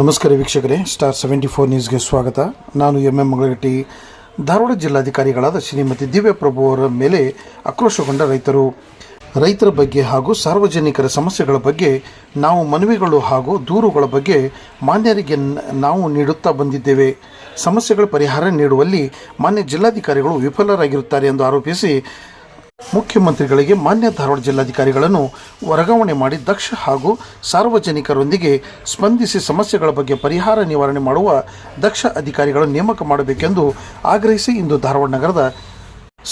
ನಮಸ್ಕಾರ ವೀಕ್ಷಕರೇ star seventy four ನ್ಯೂಸ್ಗೆ ಸ್ವಾಗತ. ನಾನು ಎಂ ಎಂ ಮಂಗಳಗಟ್ಟಿ. ಧಾರವಾಡ ಜಿಲ್ಲಾಧಿಕಾರಿಗಳಾದ ಶ್ರೀಮತಿ ದಿವ್ಯಪ್ರಭು ಅವರ ಮೇಲೆ ಆಕ್ರೋಶಗೊಂಡ ರೈತರು. ರೈತರ ಬಗ್ಗೆ ಹಾಗೂ ಸಾರ್ವಜನಿಕರ ಸಮಸ್ಯೆಗಳ ಬಗ್ಗೆ ನಾವು ಮನವಿಗಳು ಹಾಗೂ ದೂರುಗಳ ಬಗ್ಗೆ ಮಾನ್ಯರಿಗೆ ನಾವು ನೀಡುತ್ತಾ ಬಂದಿದ್ದೇವೆ. ಸಮಸ್ಯೆಗಳ ಪರಿಹಾರ ನೀಡುವಲ್ಲಿ ಮಾನ್ಯ ಜಿಲ್ಲಾಧಿಕಾರಿಗಳು ವಿಫಲರಾಗಿರುತ್ತಾರೆ ಎಂದು ಆರೋಪಿಸಿ ಮುಖ್ಯಮಂತ್ರಿಗಳಿಗೆ ಮಾನ್ಯ ಧಾರವಾಡ ಜಿಲ್ಲಾಧಿಕಾರಿಗಳನ್ನು ವರ್ಗಾವಣೆ ಮಾಡಿ ದಕ್ಷ ಹಾಗೂ ಸಾರ್ವಜನಿಕರೊಂದಿಗೆ ಸ್ಪಂದಿಸಿ ಸಮಸ್ಯೆಗಳ ಬಗ್ಗೆ ಪರಿಹಾರ ನಿವಾರಣೆ ಮಾಡುವ ದಕ್ಷ ಅಧಿಕಾರಿಗಳನ್ನು ನೇಮಕ ಮಾಡಬೇಕೆಂದು ಆಗ್ರಹಿಸಿ ಇಂದು ಧಾರವಾಡ ನಗರದ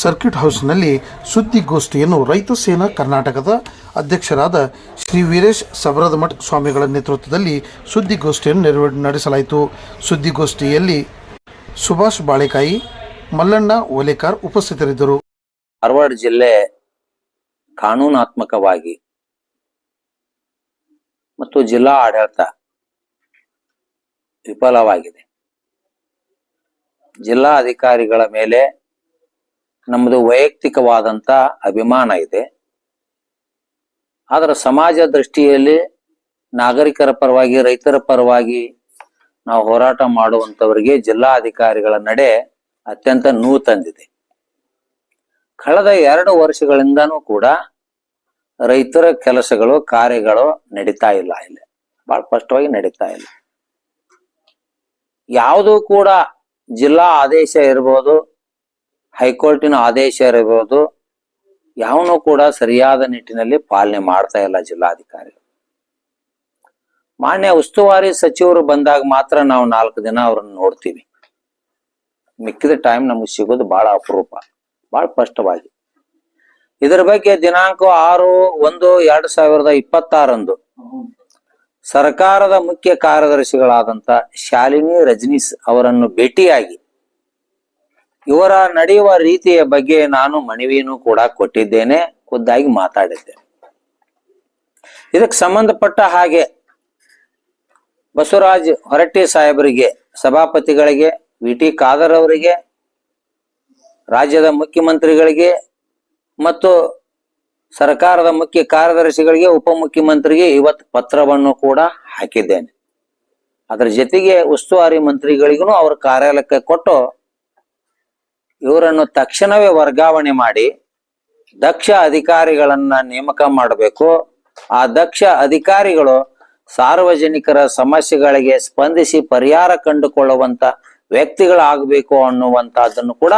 ಸರ್ಕ್ಯೂಟ್ ಹೌಸ್ನಲ್ಲಿ ಸುದ್ದಿಗೋಷ್ಠಿಯನ್ನು ರೈತ ಸೇನಾ ಕರ್ನಾಟಕದ ಅಧ್ಯಕ್ಷರಾದ ಶ್ರೀ ವೀರೇಶ್ ಸಬರದಮಠ್ ಸ್ವಾಮಿಗಳ ನೇತೃತ್ವದಲ್ಲಿ ಸುದ್ದಿಗೋಷ್ಠಿಯನ್ನು ನೆರವೇ ನಡೆಸಲಾಯಿತು. ಸುದ್ದಿಗೋಷ್ಠಿಯಲ್ಲಿ ಸುಭಾಷ್ ಬಾಳೆಕಾಯಿ, ಮಲ್ಲಣ್ಣ ಓಲೇಕಾರ್ ಉಪಸ್ಥಿತರಿದ್ದರು. ಧಾರವಾಡ ಜಿಲ್ಲೆ ಕಾನೂನಾತ್ಮಕವಾಗಿ ಮತ್ತು ಜಿಲ್ಲಾ ಆಡಳಿತ ವಿಫಲವಾಗಿದೆ. ಜಿಲ್ಲಾ ಅಧಿಕಾರಿಗಳ ಮೇಲೆ ನಮ್ಮದು ವೈಯಕ್ತಿಕವಾದಂತ ಅಭಿಮಾನ ಇದೆ. ಆದರೆ ಸಮಾಜ ದೃಷ್ಟಿಯಲ್ಲಿ ನಾಗರಿಕರ ಪರವಾಗಿ, ರೈತರ ಪರವಾಗಿ ನಾವು ಹೋರಾಟ ಮಾಡುವಂತವರಿಗೆ ಜಿಲ್ಲಾ ಅಧಿಕಾರಿಗಳ ನಡೆ ಅತ್ಯಂತ ನೋವು ತಂದಿದೆ ಕಳೆದ ಎರಡು ವರ್ಷಗಳಿಂದನೂ ಕೂಡ ರೈತರ ಕೆಲಸಗಳು, ಕಾರ್ಯಗಳು ನಡೀತಾ ಇಲ್ಲ ಇಲ್ಲಿ. ಬಹಳ ಸ್ಪಷ್ಟವಾಗಿ ನಡೀತಾ ಇಲ್ಲ. ಯಾವುದೂ ಕೂಡ ಜಿಲ್ಲಾ ಆದೇಶ ಇರ್ಬೋದು, ಹೈಕೋರ್ಟಿನ ಆದೇಶ ಇರಬಹುದು ಯಾವನು ಕೂಡ ಸರಿಯಾದ ನಿಟ್ಟಿನಲ್ಲಿ ಪಾಲನೆ ಮಾಡ್ತಾ ಇಲ್ಲ ಜಿಲ್ಲಾಧಿಕಾರಿಗಳು. ಮಾನ್ಯ ಉಸ್ತುವಾರಿ ಸಚಿವರು ಬಂದಾಗ ಮಾತ್ರ ನಾವು ನಾಲ್ಕು ದಿನ ಅವ್ರನ್ನ ನೋಡ್ತೀವಿ. ಮಿಕ್ಕಿದ ಟೈಮ್ ನಮಗೆ ಸಿಗೋದು ಬಹಳ ಅಪರೂಪ. ಬಹಳ ಸ್ಪಷ್ಟವಾಗಿ. ಇದರ ಬಗ್ಗೆ ದಿನಾಂಕ ಆರು ಒಂದು ಎರಡ್ ಸಾವಿರದ ಇಪ್ಪತ್ತಾರಂದು ಸರ್ಕಾರದ ಮುಖ್ಯ ಕಾರ್ಯದರ್ಶಿಗಳಾದಂತ ಶಾಲಿನಿ ರಜನೀಶ್ ಅವರನ್ನು ಭೇಟಿಯಾಗಿ ಇವರ ನಡೆಯುವ ರೀತಿಯ ಬಗ್ಗೆ ನಾನು ಮನವಿಯನ್ನು ಕೂಡ ಕೊಟ್ಟಿದ್ದೇನೆ, ಖುದ್ದಾಗಿ ಮಾತಾಡಿದ್ದೆ ಇದಕ್ಕೆ ಸಂಬಂಧಪಟ್ಟ ಹಾಗೆ ಬಸವರಾಜ್ ಹೊರಟ್ಟಿ ಸಾಹೇಬರಿಗೆ, ಸಭಾಪತಿಗಳಿಗೆ, ವಿ ಟಿ ಖಾದರ್ ಅವರಿಗೆ ರಾಜ್ಯದ ಮುಖ್ಯಮಂತ್ರಿಗಳಿಗೆ ಮತ್ತು ಸರ್ಕಾರದ ಮುಖ್ಯ ಕಾರ್ಯದರ್ಶಿಗಳಿಗೆ ಉಪಮುಖ್ಯಮಂತ್ರಿಗೆ ಇವತ್ತು ಪತ್ರವನ್ನು ಕೂಡ ಹಾಕಿದ್ದೇನೆ. ಅದರ ಜೊತೆಗೆ ಉಸ್ತುವಾರಿ ಮಂತ್ರಿಗಳಿಗೂ ಅವರ ಕಾರ್ಯಾಲಯಕ್ಕೆ ಕೊಟ್ಟು ಇವರನ್ನು ತಕ್ಷಣವೇ ವರ್ಗಾವಣೆ ಮಾಡಿ ದಕ್ಷ ಅಧಿಕಾರಿಗಳನ್ನ ನೇಮಕ ಮಾಡಬೇಕು. ಆ ದಕ್ಷ ಅಧಿಕಾರಿಗಳು ಸಾರ್ವಜನಿಕರ ಸಮಸ್ಯೆಗಳಿಗೆ ಸ್ಪಂದಿಸಿ ಪರಿಹಾರ ಕಂಡುಕೊಳ್ಳುವಂತ ವ್ಯಕ್ತಿಗಳಾಗಬೇಕು ಅನ್ನುವಂತಹದ್ದನ್ನು ಕೂಡ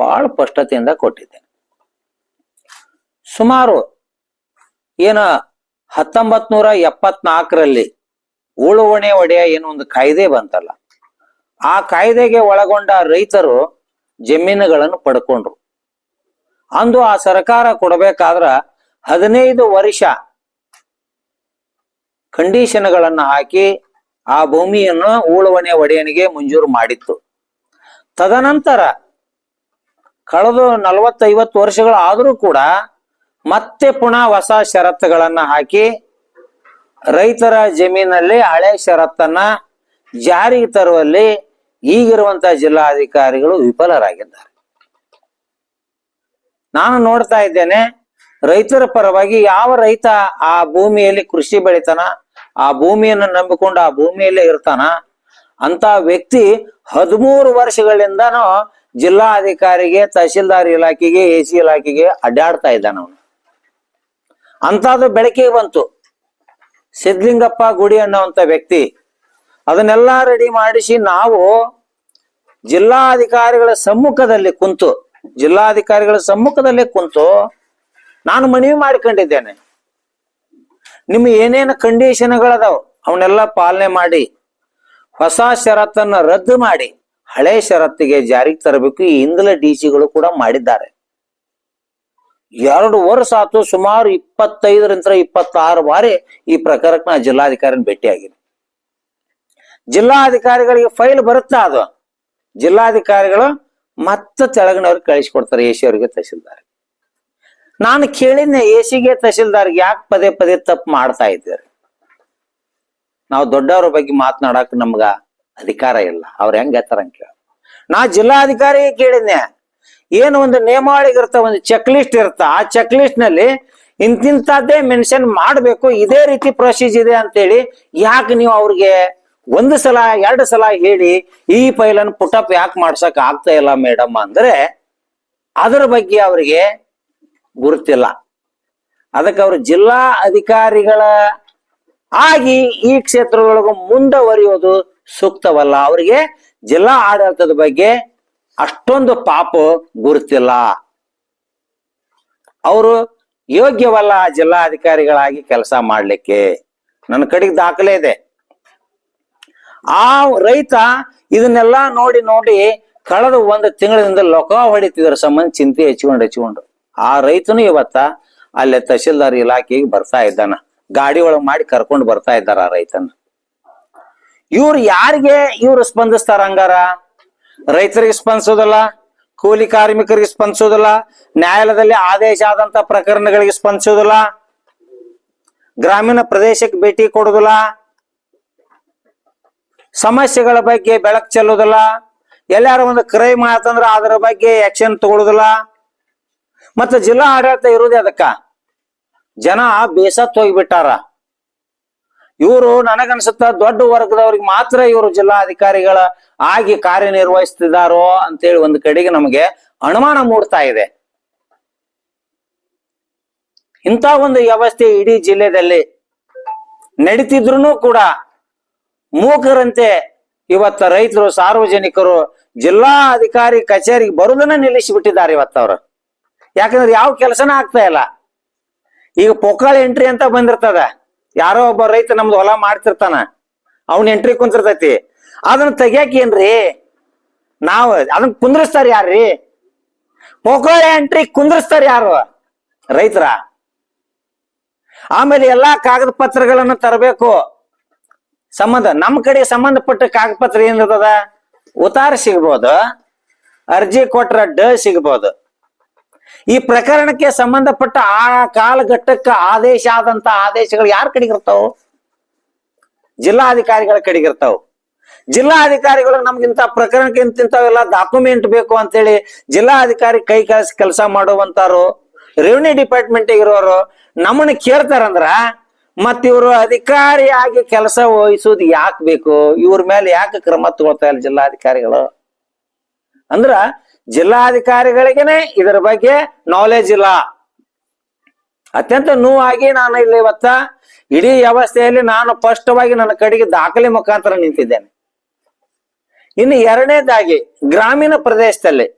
ಬಹಳ ಸ್ಪಷ್ಟತೆಯಿಂದ ಕೊಟ್ಟಿದ್ದೇನೆ. ಸುಮಾರು ಏನ ಹತ್ತೊಂಬತ್ ನೂರ ಎಪ್ಪತ್ನಾಲ್ಕರಲ್ಲಿ ಉಳುವಣೆ ಒಡೆಯ ಏನೋ ಒಂದು ಕಾಯ್ದೆ ಬಂತಲ್ಲ, ಆ ಕಾಯ್ದೆಗೆ ಒಳಗೊಂಡ ರೈತರು ಜಮೀನುಗಳನ್ನು ಪಡ್ಕೊಂಡ್ರು. ಅಂದು ಆ ಸರ್ಕಾರ ಕೊಡಬೇಕಾದ್ರ ಹದಿನೈದು ವರ್ಷ ಕಂಡೀಷನ್ಗಳನ್ನು ಹಾಕಿ ಆ ಭೂಮಿಯನ್ನು ಉಳುವಣೆ ಒಡೆಯನಿಗೆ ಮಂಜೂರು ಮಾಡಿತ್ತು. ತದನಂತರ ಕಳೆದು ನಲವತ್ತೈವತ್ತು ವರ್ಷಗಳು ಆದರೂ ಕೂಡ ಮತ್ತೆ ಪುನಃ ಹೊಸ ಷರತ್ತುಗಳನ್ನ ಹಾಕಿ ರೈತರ ಜಮೀನಲ್ಲಿ ಹಳೆ ಷರತ್ತನ್ನ ಜಾರಿಗೆ ತರುವಲ್ಲಿ ಈಗಿರುವಂತಹ ಜಿಲ್ಲಾಧಿಕಾರಿಗಳು ವಿಫಲರಾಗಿದ್ದಾರೆ. ನಾನು ನೋಡ್ತಾ ಇದ್ದೇನೆ, ರೈತರ ಪರವಾಗಿ ಯಾವ ರೈತ ಆ ಭೂಮಿಯಲ್ಲಿ ಕೃಷಿ ಬೆಳಿತಾನ, ಆ ಭೂಮಿಯನ್ನು ನಂಬಿಕೊಂಡು ಆ ಭೂಮಿಯಲ್ಲೇ ಇರ್ತಾನ ಅಂತ ವ್ಯಕ್ತಿ ಹದಿಮೂರು ವರ್ಷಗಳಿಂದನೂ ಜಿಲ್ಲಾಧಿಕಾರಿಗೆ, ತಹಶೀಲ್ದಾರ್ ಇಲಾಖೆಗೆ, ಎ ಸಿ ಇಲಾಖೆಗೆ ಅಡ್ಡಾಡ್ತಾ ಇದ್ದಾನ ಅವನು. ಅಂತಾದ್ರು ಬೆಳಕಿಗೆ ಬಂತು. ಸಿದ್ಲಿಂಗಪ್ಪ ಗುಡಿ ಅನ್ನುವಂತ ವ್ಯಕ್ತಿ ಅದನ್ನೆಲ್ಲ ರೆಡಿ ಮಾಡಿಸಿ ನಾವು ಜಿಲ್ಲಾಧಿಕಾರಿಗಳ ಸಮ್ಮುಖದಲ್ಲಿ ಕುಂತು, ಜಿಲ್ಲಾಧಿಕಾರಿಗಳ ಸಮ್ಮುಖದಲ್ಲಿ ಕುಂತು ನಾನು ಮನವಿ ಮಾಡಿಕೊಂಡಿದ್ದೇನೆ. ನಿಮ್ಮ ಏನೇನು ಕಂಡೀಷನ್ಗಳದಾವ ಅವನ್ನೆಲ್ಲ ಪಾಲನೆ ಮಾಡಿ, ಹೊಸ ಷರತ್ತನ್ನ ರದ್ದು ಮಾಡಿ. ಹಳೆ ಷರತ್ತಿಗೆ ಜಾರಿಗೆ ತರಬೇಕು. ಈ ಹಿಂದಲ ಡಿ ಸಿಗಳು ಕೂಡ ಮಾಡಿದ್ದಾರೆ. ಎರಡು ವರ್ಷ ಆತು ಸುಮಾರು ಇಪ್ಪತ್ತೈದರಿಂದ ಇಪ್ಪತ್ತಾರು ಬಾರಿ ಈ ಪ್ರಕರಣಕ್ಕೆ ನಾ ಜಿಲ್ಲಾಧಿಕಾರಿನ ಭೇಟಿಯಾಗಿದೆ ಜಿಲ್ಲಾಧಿಕಾರಿಗಳಿಗೆ ಫೈಲ್ ಬರುತ್ತಾ ಅದು? ಜಿಲ್ಲಾಧಿಕಾರಿಗಳು ಮತ್ತೆ ತೆಳಗಿನವ್ರಿಗೆ ಕಳಿಸ್ಕೊಡ್ತಾರೆ. ಎ ಸಿ ಅವರಿಗೆ ತಹಸೀಲ್ದಾರ್ ನಾನು ಕೇಳಿದ್ನೆ ಎ ಸಿಗೆ ತಹಸೀಲ್ದಾರ್ಗೆ ಯಾಕೆ ಪದೇ ಪದೇ ತಪ್ಪು ಮಾಡ್ತಾ ಇದ್ದೀರಿ? ನಾವು ದೊಡ್ಡವ್ರ ಬಗ್ಗೆ ಮಾತನಾಡಕ್ ನಮ್ಗ ಅಧಿಕಾರ ಇಲ್ಲ. ಅವ್ರ ಹೆಂಗ್ ಹೇಳ್ತಾರ ಅಂತ ಕೇಳ. ನಾ ಜಿಲ್ಲಾಧಿಕಾರಿ ಕೇಳಿದ್ನೆ. ಏನು ಒಂದು ನೇಮಾವಳಿಗಿರ್ತ ಒಂದು ಚೆಕ್ ಲಿಸ್ಟ್ ಇರುತ್ತ ಆ ಚೆಕ್ ಲಿಸ್ಟ್ನಲ್ಲಿ ಇಂತಿಂತದ್ದೇ ಮೆನ್ಷನ್ ಮಾಡಬೇಕು, ಇದೇ ರೀತಿ ಪ್ರೊಸೀಜ್ ಇದೆ ಅಂತೇಳಿ ಯಾಕೆ ನೀವು ಅವ್ರಿಗೆ ಒಂದು ಸಲ, ಎರಡು ಸಲ ಹೇಳಿ ಈ ಫೈಲನ್ನು ಪುಟಪ್ ಯಾಕೆ ಮಾಡ್ಸಕ್ ಆಗ್ತಾ ಇಲ್ಲ ಮೇಡಮ್ ಅಂದ್ರೆ ಅದರ ಬಗ್ಗೆ ಅವರಿಗೆ ಗುರುತಿಲ್ಲ. ಅದಕ್ಕೆ ಅವರು ಜಿಲ್ಲಾ ಅಧಿಕಾರಿಗಳ ಆಗಿ ಈ ಕ್ಷೇತ್ರದೊಳಗೂ ಮುಂದುವರಿಯೋದು ಸೂಕ್ತವಲ್ಲ. ಅವರಿಗೆ ಜಿಲ್ಲಾ ಆಡಳಿತದ ಬಗ್ಗೆ ಅಷ್ಟೊಂದು ಪಾಪ ಗುರುತಿಲ್ಲ. ಅವರು ಯೋಗ್ಯವಲ್ಲ ಜಿಲ್ಲಾಧಿಕಾರಿಗಳಾಗಿ ಕೆಲಸ ಮಾಡ್ಲಿಕ್ಕೆ. ನನ್ನ ಕಡೆಗೆ ದಾಖಲೆ ಇದೆ. ಆ ರೈತ ಇದನ್ನೆಲ್ಲ ನೋಡಿ ನೋಡಿ ಕಳೆದ ಒಂದು ತಿಂಗಳಿಂದ ಲೊಕ ಹೊಡಿತಿದ್ರ ಸಂಬಂಧ ಚಿಂತೆ ಹೆಚ್ಚಿಕೊಂಡು ಹೆಚ್ಚಿಕೊಂಡು ಆ ರೈತನು ಇವತ್ತ ಅಲ್ಲೇ ತಹಶೀಲ್ದಾರ್ ಇಲಾಖೆಗೆ ಬರ್ತಾ ಇದ್ದಾನ. ಗಾಡಿ ಒಳಗೆ ಮಾಡಿ ಕರ್ಕೊಂಡು ಬರ್ತಾ ಇದ್ದಾರ ಆ ರೈತನ. ಇವ್ರು ಯಾರಿಗೆ ಇವ್ರು ಸ್ಪಂದಿಸ್ತಾರ ಹಂಗಾರ? ರೈತರಿಗೆ ಸ್ಪಂದಿಸೋದಲ್ಲ, ಕೂಲಿ ಕಾರ್ಮಿಕರಿಗೆ ಸ್ಪಂದಿಸೋದಿಲ್ಲ, ನ್ಯಾಯಾಲಯದಲ್ಲಿ ಆದೇಶ ಆದಂತ ಪ್ರಕರಣಗಳಿಗೆ ಸ್ಪಂದಿಸೋದಿಲ್ಲ, ಗ್ರಾಮೀಣ ಪ್ರದೇಶಕ್ಕೆ ಭೇಟಿ ಕೊಡೋದಿಲ್ಲ, ಸಮಸ್ಯೆಗಳ ಬಗ್ಗೆ ಬೆಳಕು ಚೆಲ್ಲೋದಿಲ್ಲ, ಎಲ್ಲಾರು ಒಂದು ಕ್ರೈಮ್ ಆತಂದ್ರ ಅದರ ಬಗ್ಗೆ ಆಕ್ಷನ್ ತಗೊಳ್ಳೋದಿಲ್ಲ ಮತ್ತೆ ಜಿಲ್ಲಾ ಆಡಳಿತ ಇರೋದೇ ಅದಕ್ಕ. ಜನ ಬೇಸತ್ ಹೋಗ್ಬಿಟ್ಟಾರ. ಇವರು ನನಗನ್ಸುತ್ತ ದೊಡ್ಡ ವರ್ಗದವ್ರಿಗೆ ಮಾತ್ರ ಇವರು ಜಿಲ್ಲಾಧಿಕಾರಿಗಳ ಆಗಿ ಕಾರ್ಯನಿರ್ವಹಿಸ್ತಿದಾರೋ ಅಂತೇಳಿ ಒಂದು ಕಡೆಗೆ ನಮಗೆ ಅನುಮಾನ ಮೂಡ್ತಾ ಇದೆ. ಇಂಥ ಒಂದು ವ್ಯವಸ್ಥೆ ಇಡೀ ಜಿಲ್ಲೆಯಲ್ಲಿ ನಡೀತಿದ್ರು ಕೂಡ ಮೂಕರಂತೆ ಇವತ್ತ ರೈತರು, ಸಾರ್ವಜನಿಕರು ಜಿಲ್ಲಾ ಅಧಿಕಾರಿ ಕಚೇರಿಗೆ ಬರುದನ್ನ ನಿಲ್ಲಿಸಿಬಿಟ್ಟಿದ್ದಾರೆ ಇವತ್ತವ್ರು. ಯಾಕಂದ್ರೆ ಯಾವ ಕೆಲಸನ ಆಗ್ತಾ ಇಲ್ಲ. ಈಗ ಪೊಕ್ಕಳ ಎಂಟ್ರಿ ಅಂತ ಬಂದಿರ್ತದ. ಯಾರೋ ಒಬ್ಬ ರೈತ ನಮ್ದು ಹೊಲ ಮಾಡ್ತಿರ್ತಾನ, ಅವ್ನ ಎಂಟ್ರಿ ಕುಂತಿರ್ತೈತಿ ಅದನ್ನ ತೆಗಿಯಾಕ ಏನ್ರಿ? ನಾವ್ ಅದನ್ನ ಕುಂದ್ರಿಸ್ತಾರ ಯಾರ್ರಿ? ಪೊಕ್ಕಾಳ ಎಂಟ್ರಿ ಕುಂದ್ರಿಸ್ತಾರ ಯಾರು? ರೈತರ. ಆಮೇಲೆ ಎಲ್ಲಾ ಕಾಗದ ಪತ್ರಗಳನ್ನ ತರಬೇಕು. ಸಂಬಂಧ ನಮ್ಮ ಕಡೆ ಸಂಬಂಧಪಟ್ಟ ಕಾಗದ ಪತ್ರ ಏನಿರ್ತದ ಉತಾರ ಸಿಗ್ಬೋದು, ಅರ್ಜಿ ಕೊಟ್ರ ಡ ಸಿಗ್ಬೋದು. ಈ ಪ್ರಕರಣಕ್ಕೆ ಸಂಬಂಧಪಟ್ಟ ಆ ಕಾಲಘಟ್ಟಕ್ಕೆ ಆದೇಶ ಆದಂತ ಆದೇಶಗಳು ಯಾರ ಕಡೆಗಿರ್ತಾವ ಜಿಲ್ಲಾಧಿಕಾರಿಗಳ ಕಡೆಗಿರ್ತಾವ ಜಿಲ್ಲಾ ಜಿಲ್ಲಾಧಿಕಾರಿಗಳು ನಮ್ಗಿಂತ ಪ್ರಕರಣಕ್ಕೆ ಇಂತಿಂತವೆಲ್ಲ ಡಾಕ್ಯುಮೆಂಟ್ ಬೇಕು ಅಂತೇಳಿ ಜಿಲ್ಲಾಧಿಕಾರಿ ಕೈ ಕೆಲಸ ಕೆಲಸ ಮಾಡುವಂತಾರು ರೆವಿನ್ಯೂ ಡಿಪಾರ್ಟ್ಮೆಂಟ್ ಇರೋರು ನಮ್ಮನ್ನ ಕೇಳ್ತಾರಂದ್ರ ಮತ್ ಇವರು ಅಧಿಕಾರಿಯಾಗಿ ಕೆಲಸ ವಹಿಸೋದು ಯಾಕೆ ಬೇಕು? ಇವ್ರ ಮೇಲೆ ಯಾಕೆ ಕ್ರಮ ತಗೊಳ್ತಾ ಇಲ್ಲ ಜಿಲ್ಲಾಧಿಕಾರಿಗಳು? ಅಂದ್ರ ಜಿಲ್ಲಾಧಿಕಾರಿಗಳಿಗೆನೆ ಇದರ ಬಗ್ಗೆ ನಾಲೆಜ್ ಇಲ್ಲ. ಅತ್ಯಂತ ನೋವಾಗಿ ನಾನು ಇಲ್ಲಿ ಇವತ್ತ ಇಡೀ ವ್ಯವಸ್ಥೆಯಲ್ಲಿ ನಾನು ಸ್ಪಷ್ಟವಾಗಿ ನನ್ನ ಕಡೆಗೆ ದಾಖಲೆ ಮುಖಾಂತರ ನಿಂತಿದ್ದೇನೆ. ಇನ್ನು ಎರಡನೇದಾಗಿ ಗ್ರಾಮೀಣ ಪ್ರದೇಶದಲ್ಲಿ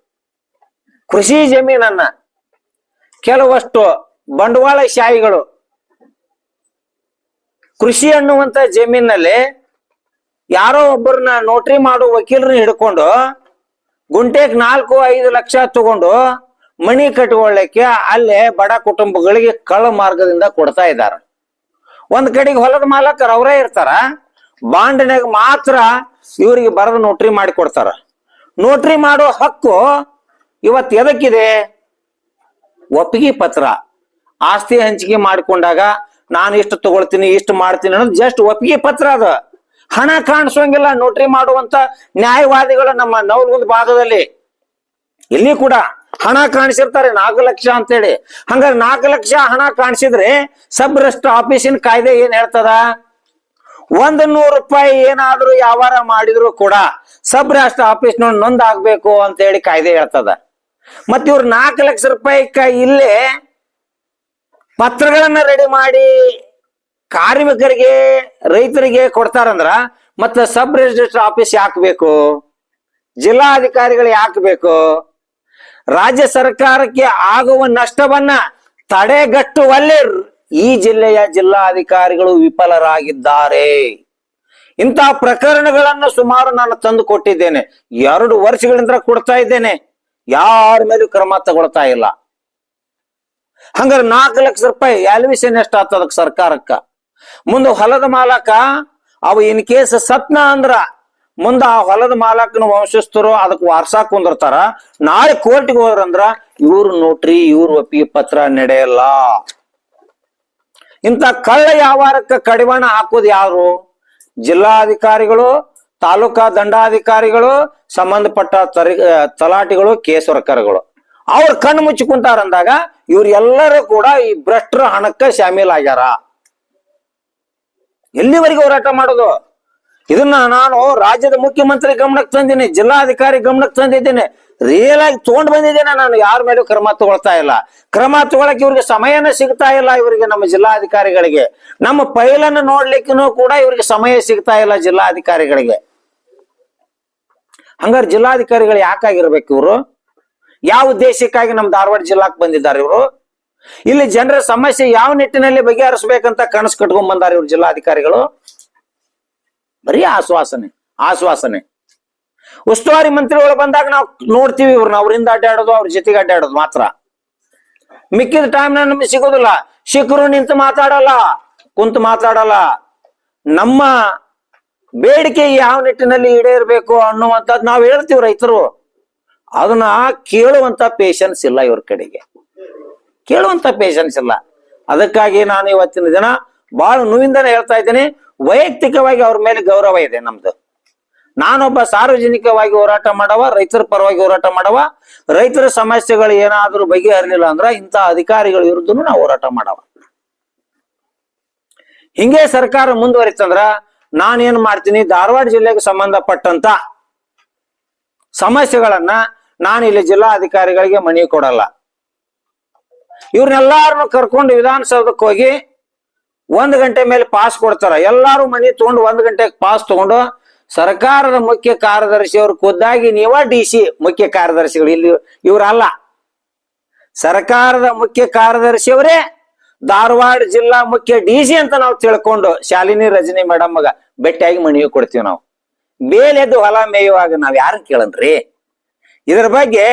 ಕೃಷಿ ಜಮೀನನ್ನ ಕೆಲವಷ್ಟು ಬಂಡವಾಳ ಶಾಹಿಗಳು ಕೃಷಿ ಅನ್ನುವಂತ ಜಮೀನಲ್ಲಿ ಯಾರೋ ಒಬ್ಬರನ್ನ ನೋಟ್ರಿ ಮಾಡೋ ವಕೀಲರನ್ನ ಹಿಡ್ಕೊಂಡು ಗುಂಟೆಗೆ ನಾಲ್ಕು, ಐದು ಲಕ್ಷ ತಗೊಂಡು ಮಣಿ ಕಟ್ಕೊಳ್ಳಕ್ಕೆ ಅಲ್ಲೇ ಬಡ ಕುಟುಂಬಗಳಿಗೆ ಕಳ್ಳ ಮಾರ್ಗದಿಂದ ಕೊಡ್ತಾ ಇದ್ದಾರೆ. ಒಂದ್ ಕಡೆಗೆ ಹೊಲದ ಮಾಲಕರು ಅವರೇ ಇರ್ತಾರ ಬಾಂಡ್ನಾಗ ಮಾತ್ರ ಇವರಿಗೆ ಬರೆದು ನೋಟ್ರಿ ಮಾಡಿ ಕೊಡ್ತಾರ. ನೋಟ್ರಿ ಮಾಡೋ ಹಕ್ಕು ಇವತ್ತು ಎದಕ್ಕಿದೆ? ಒಪ್ಪಿಗೆ ಪತ್ರ. ಆಸ್ತಿ ಹಂಚಿಕೆ ಮಾಡಿಕೊಂಡಾಗ ನಾನು ಇಷ್ಟು ತಗೊಳ್ತೀನಿ, ಇಷ್ಟು ಮಾಡ್ತೀನಿ ಅನ್ನೋದು ಜಸ್ಟ್ ಒಪ್ಪಿಗೆ ಪತ್ರ ಅದ. ಹಣ ಕಾಣಿಸೋಂಗಿಲ್ಲ ನೋಟ್ರಿ ಮಾಡುವಂತ ನ್ಯಾಯವಾದಿಗಳು ನಮ್ಮ ನವಲ್ಗುಂದ್ ಭಾಗದಲ್ಲಿ. ಇಲ್ಲಿ ಕೂಡ ಹಣ ಕಾಣಿಸಿರ್ತಾರೆ, ನಾಲ್ಕು ಲಕ್ಷ ಅಂತೇಳಿ. ಹಂಗಾರೆ ನಾಲ್ಕು ಲಕ್ಷ ಹಣ ಕಾಣಿಸಿದ್ರೆ ಸಬ್ ರೆಸ್ಟ್ ಆಫೀಸಿನ ಕಾಯ್ದೆ ಏನ್ ಹೇಳ್ತದ? ಒಂದ್ ನೂರು ರೂಪಾಯಿ ಏನಾದ್ರೂ ವ್ಯವಹಾರ ಮಾಡಿದ್ರು ಕೂಡ ಸಬ್ ರಾಷ್ಟ್ರ ಆಫೀಸ್ ನೋಡಿ ಅಂತ ಹೇಳಿ ಕಾಯ್ದೆ ಹೇಳ್ತದ. ಮತ್ ಇವ್ರು ನಾಲ್ಕು ಲಕ್ಷ ರೂಪಾಯಿ ಇಲ್ಲೇ ಪತ್ರಗಳನ್ನ ರೆಡಿ ಮಾಡಿ ಕಾರ್ಮಿಕರಿಗೆ, ರೈತರಿಗೆ ಕೊಡ್ತಾರಂದ್ರ ಮತ್ತ ಸಬ್ ರಿಜಿಸ್ಟರ್ ಆಫೀಸ್ ಯಾಕೆ ಬೇಕು? ಜಿಲ್ಲಾಧಿಕಾರಿಗಳು ಯಾಕೆ ಬೇಕು? ರಾಜ್ಯ ಸರ್ಕಾರಕ್ಕೆ ಆಗುವ ನಷ್ಟವನ್ನ ತಡೆಗಟ್ಟುವಲ್ಲಿ ಈ ಜಿಲ್ಲೆಯ ಜಿಲ್ಲಾಧಿಕಾರಿಗಳು ವಿಫಲರಾಗಿದ್ದಾರೆ. ಇಂತಹ ಪ್ರಕರಣಗಳನ್ನು ಸುಮಾರು ನಾನು ತಂದು ಕೊಟ್ಟಿದ್ದೇನೆ. ಎರಡು ವರ್ಷಗಳಿಂದ ಕೊಡ್ತಾ ಇದ್ದೇನೆ. ಯಾರ ಮೇಲೂ ಕ್ರಮ ತಗೊಳ್ತಾ ಇಲ್ಲ. ಹಂಗಾರೆ ನಾಲ್ಕು ಲಕ್ಷ ರೂಪಾಯಿ ಎಲ್ವಿಷನ್ ಆಗ್ತದ ಸರ್ಕಾರಕ್ಕ? ಮುಂದೆ ಹೊಲದ ಮಾಲಕ, ಅವ ಇನ್ ಕೇಸ್ ಸತ್ನ ಅಂದ್ರ, ಮುಂದ ಆ ಹೊಲದ ಮಾಲಕನ ವಂಶಸ್ಥರು ಅದಕ್ಕೆ ವಾರ್ಸಾ ಕುಂದಿರ್ತಾರ. ನಾಳೆ ಕೋರ್ಟ್ಗೆ ಹೋದ್ರಂದ್ರ ಇವ್ರ ನೋಟ್ರಿ, ಇವ್ರ ಒಪ್ಪಿಗೆ ಪತ್ರ ನಡೆಯಲ್ಲ. ಇಂತ ಕಳ್ಳ ವ್ಯವಹಾರಕ್ಕೆ ಕಡಿವಾಣ ಹಾಕೋದು ಯಾರು? ಜಿಲ್ಲಾಧಿಕಾರಿಗಳು, ತಾಲೂಕಾ ದಂಡಾಧಿಕಾರಿಗಳು, ಸಂಬಂಧಪಟ್ಟ ತರಿ ತಲಾಟಿಗಳು ವರ್ಕರ್ಗಳು. ಅವ್ರ ಕಣ್ಣು ಮುಚ್ಚಿ ಕುಂತಾರಂದಾಗ ಎಲ್ಲರೂ ಕೂಡ ಈ ಭ್ರಷ್ಟರ ಹಣಕ್ಕ ಶಾಮೀಲ್ ಆಗ್ಯಾರ. ಎಲ್ಲಿವರೆಗೆ ಹೋರಾಟ ಮಾಡೋದು? ಇದನ್ನ ನಾನು ರಾಜ್ಯದ ಮುಖ್ಯಮಂತ್ರಿ ಗಮನಕ್ಕೆ ತಂದಿನಿ ಜಿಲ್ಲಾಧಿಕಾರಿ ಗಮನಕ್ಕೆ ತಂದಿದ್ದೀನಿ. ರಿಯಲ್ ಆಗಿ ತಗೊಂಡ್ ಬಂದಿದ್ದೇನೆ ನಾನು, ಯಾರ ಮೇಲೂ ಕ್ರಮ ತಗೊಳ್ತಾ ಇಲ್ಲ. ಕ್ರಮ ತಗೊಳಕ್ ಇವ್ರಿಗೆ ಸಮಯನೇ ಸಿಗ್ತಾ ಇಲ್ಲ ಇವರಿಗೆ ನಮ್ಮ ಜಿಲ್ಲಾಧಿಕಾರಿಗಳಿಗೆ. ನಮ್ಮ ಫೈಲನ್ನು ನೋಡ್ಲಿಕ್ಕೂ ಕೂಡ ಇವ್ರಿಗೆ ಸಮಯ ಸಿಗ್ತಾ ಇಲ್ಲ ಜಿಲ್ಲಾಧಿಕಾರಿಗಳಿಗೆ. ಹಂಗಾರೆ ಜಿಲ್ಲಾಧಿಕಾರಿಗಳು ಯಾಕಾಗಿರ್ಬೇಕು ಇವರು? ಯಾವ ಉದ್ದೇಶಕ್ಕಾಗಿ ನಮ್ಮ ಧಾರವಾಡ ಜಿಲ್ಲಾಕ್ ಬಂದಿದ್ದಾರೆ ಇವರು? ಇಲ್ಲಿ ಜನರ ಸಮಸ್ಯೆ ಯಾವ ನಿಟ್ಟಿನಲ್ಲಿ ಬಗೆಹರಿಸಬೇಕಂತ ಕನಸು ಕಟ್ಕೊಂಡ್ ಬಂದಾರ ಇವ್ರು ಜಿಲ್ಲಾಧಿಕಾರಿಗಳು? ಬರೀ ಆಶ್ವಾಸನೆ ಆಶ್ವಾಸನೆ. ಉಸ್ತುವಾರಿ ಮಂತ್ರಿಗಳು ಬಂದಾಗ ನಾವು ನೋಡ್ತೀವಿ ಇವ್ರನ್ನ ಅವರಿಂದ ಅಡ್ಡಾಡೋದು, ಅವ್ರ ಜೊತೆಗೆ ಅಡ್ಡಾಡೋದು ಮಾತ್ರ. ಮಿಕ್ಕಿದ ಟೈಮ್ ನಮಗೆ ಸಿಗೋದಿಲ್ಲ. ಶಿಖರು ನಿಂತು ಮಾತಾಡಲ್ಲ, ಕುಂತು ಮಾತಾಡಲ್ಲ. ನಮ್ಮ ಬೇಡಿಕೆ ಯಾವ ನಿಟ್ಟಿನಲ್ಲಿ ಈಡೇರ್ಬೇಕು ಅನ್ನುವಂಥದ್ದು ನಾವು ಹೇಳ್ತೀವಿ ರೈತರು. ಅದನ್ನ ಕೇಳುವಂತ ಪೇಶನ್ಸ್ ಇಲ್ಲ ಇವ್ರ ಕಡೆಗೆ. ಕೇಳುವಂತ ಪೇಷನ್ಸ್ ಇಲ್ಲ. ಅದಕ್ಕಾಗಿ ನಾನು ಇವತ್ತಿನ ದಿನ ಬಹಳ ನೋವಿಂದನೇ ಹೇಳ್ತಾ ಇದ್ದೀನಿ. ವೈಯಕ್ತಿಕವಾಗಿ ಅವ್ರ ಮೇಲೆ ಗೌರವ ಇದೆ ನಮ್ದು. ನಾನೊಬ್ಬ ಸಾರ್ವಜನಿಕವಾಗಿ ಹೋರಾಟ ಮಾಡವ, ರೈತರ ಪರವಾಗಿ ಹೋರಾಟ ಮಾಡವ, ರೈತರ ಸಮಸ್ಯೆಗಳು ಏನಾದ್ರೂ ಬಗೆಹರಲಿಲ್ಲ ಅಂದ್ರ ಇಂಥ ಅಧಿಕಾರಿಗಳ ವಿರುದ್ಧ ನಾವು ಹೋರಾಟ ಮಾಡವ. ಹಿಂಗೆ ಸರ್ಕಾರ ಮುಂದುವರಿತಂದ್ರ ನಾನೇನ್ ಮಾಡ್ತೀನಿ? ಧಾರವಾಡ ಜಿಲ್ಲೆಗೆ ಸಂಬಂಧಪಟ್ಟಂತ ಸಮಸ್ಯೆಗಳನ್ನ ನಾನು ಇಲ್ಲಿ ಜಿಲ್ಲಾಧಿಕಾರಿಗಳಿಗೆ ಮನವಿ ಕೊಡಲ್ಲ ಇವ್ರನ್ನೆಲ್ಲಾರನ್ನು ಕರ್ಕೊಂಡು ವಿಧಾನಸೌಧಕ್ಕೆ ಹೋಗಿ ಒಂದ್ ಗಂಟೆ ಮೇಲೆ ಪಾಸ್ ಕೊಡ್ತಾರ. ಎಲ್ಲಾರು ಮನೆ ತಗೊಂಡು ಒಂದ್ ಗಂಟೆಗೆ ಪಾಸ್ ತಗೊಂಡು ಸರ್ಕಾರದ ಮುಖ್ಯ ಕಾರ್ಯದರ್ಶಿ ಅವ್ರು ಖುದ್ದಾಗಿ ನೀವ ಡಿ ಸಿ ಮುಖ್ಯ ಕಾರ್ಯದರ್ಶಿಗಳು. ಇಲ್ಲಿ ಇವರಲ್ಲ. ಸರ್ಕಾರದ ಮುಖ್ಯ ಕಾರ್ಯದರ್ಶಿಯವರೇ ಧಾರವಾಡ ಜಿಲ್ಲಾ ಮುಖ್ಯ ಡಿ ಸಿ ಅಂತ ನಾವು ತಿಳ್ಕೊಂಡು ಶಾಲಿನಿ ರಜನಿ ಮೇಡಮ್ ಮಗ ಭೇಟಿಯಾಗಿ ಮನವಿ ಕೊಡ್ತೀವಿ ನಾವು. ಬೇಲೆದ್ದು ಹೊಲ ಮೇಯುವಾಗ ನಾವ್ ಯಾರನ್ನ ಕೇಳನ್ರಿ? ಇದ್ರ ಬಗ್ಗೆ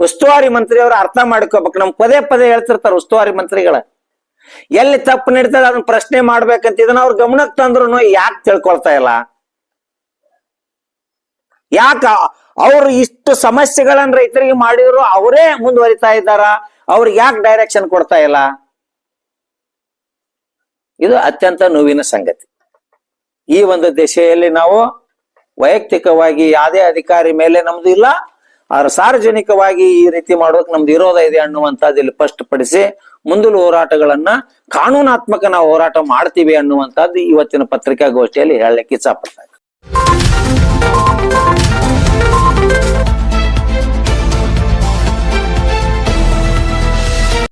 ಉಸ್ತುವಾರಿ ಮಂತ್ರಿ ಮಂತ್ರಿಯವರು ಅರ್ಥ ಮಾಡ್ಕೋಬೇಕು. ನಮ್ ಪದೇ ಪದೇ ಹೇಳ್ತಿರ್ತಾರ ಉಸ್ತುವಾರಿ ಮಂತ್ರಿಗಳ. ಎಲ್ಲಿ ತಪ್ಪು ನಡೀತದ ಅದನ್ನ ಪ್ರಶ್ನೆ ಮಾಡ್ಬೇಕಂತ ಇದನ್ನ ಅವ್ರ ಗಮನಕ್ಕೆ ತಂದ್ರು ಯಾಕೆ ತಿಳ್ಕೊಳ್ತಾ ಇಲ್ಲ? ಯಾಕ ಅವ್ರು ಇಷ್ಟು ಸಮಸ್ಯೆಗಳನ್ನ ರೈತರಿಗೆ ಮಾಡಿದ್ರು ಅವರೇ ಮುಂದುವರಿತಾ ಇದ್ದಾರ? ಅವ್ರಿಗೆ ಯಾಕೆ ಡೈರೆಕ್ಷನ್ ಕೊಡ್ತಾ ಇಲ್ಲ? ಇದು ಅತ್ಯಂತ ನೋವಿನ ಸಂಗತಿ. ಈ ಒಂದು ದಿಶೆಯಲ್ಲಿ ನಾವು ವೈಯಕ್ತಿಕವಾಗಿ ಯಾವುದೇ ಅಧಿಕಾರಿ ಮೇಲೆ ನಮ್ದು ಇಲ್ಲ. ಆದ್ರೆ ಸಾರ್ವಜನಿಕವಾಗಿ ಈ ರೀತಿ ಮಾಡೋಕೆ ನಮ್ದು ವಿರೋಧ ಇದೆ ಅನ್ನುವಂಥದ್ದು ಇಲ್ಲಿ ಸ್ಪಷ್ಟಪಡಿಸಿ ಮುಂದಿನ ಹೋರಾಟಗಳನ್ನ ಕಾನೂನಾತ್ಮಕ ನಾವು ಹೋರಾಟ ಮಾಡ್ತೀವಿ ಅನ್ನುವಂಥದ್ದು ಇವತ್ತಿನ ಪತ್ರಿಕಾಗೋಷ್ಠಿಯಲ್ಲಿ ಹೇಳಲಿಕ್ಕೆ ಇಚ್ಛಪಡ್ತಾರೆ.